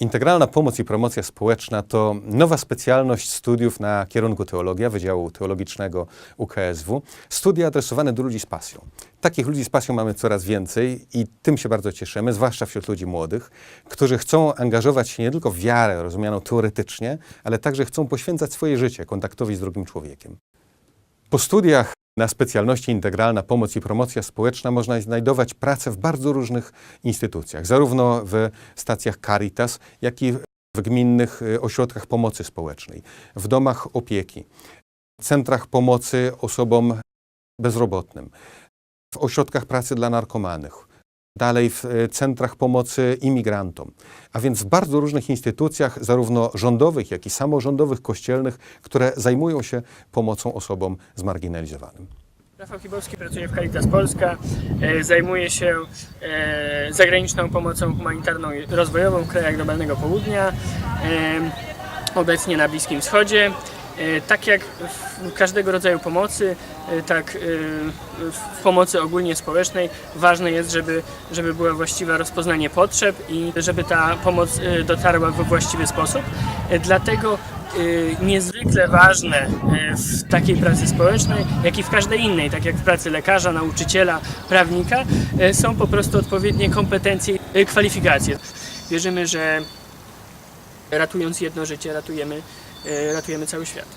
Integralna pomoc i promocja społeczna to nowa specjalność studiów na kierunku teologia Wydziału Teologicznego UKSW. Studia adresowane do ludzi z pasją. Takich ludzi z pasją mamy coraz więcej i tym się bardzo cieszymy, zwłaszcza wśród ludzi młodych, którzy chcą angażować się nie tylko w wiarę rozumianą teoretycznie, ale także chcą poświęcać swoje życie kontaktowi z drugim człowiekiem. Po studiach na specjalności integralna pomoc i promocja społeczna można znajdować pracę w bardzo różnych instytucjach, zarówno w stacjach Caritas, jak i w gminnych y, ośrodkach pomocy społecznej, w domach opieki, centrach pomocy osobom bezrobotnym, w ośrodkach pracy dla narkomanych, dalej w y, centrach pomocy imigrantom, a więc w bardzo różnych instytucjach, zarówno rządowych, jak i samorządowych, kościelnych, które zajmują się pomocą osobom zmarginalizowanym. Rafał Chibowski pracuje w Caritas Polska, e, zajmuje się e, zagraniczną pomocą humanitarną i rozwojową w krajach globalnego południa, e, obecnie na Bliskim Wschodzie. E, Tak jak w każdego rodzaju pomocy, e, tak e, w pomocy ogólnie społecznej ważne jest, żeby, żeby było właściwe rozpoznanie potrzeb i żeby ta pomoc dotarła we właściwy sposób. Dlatego niezwykle ważne w takiej pracy społecznej, jak i w każdej innej, tak jak w pracy lekarza, nauczyciela, prawnika, są po prostu odpowiednie kompetencje, y, kwalifikacje. Wierzymy, że ratując jedno życie, ratujemy, ratujemy cały świat.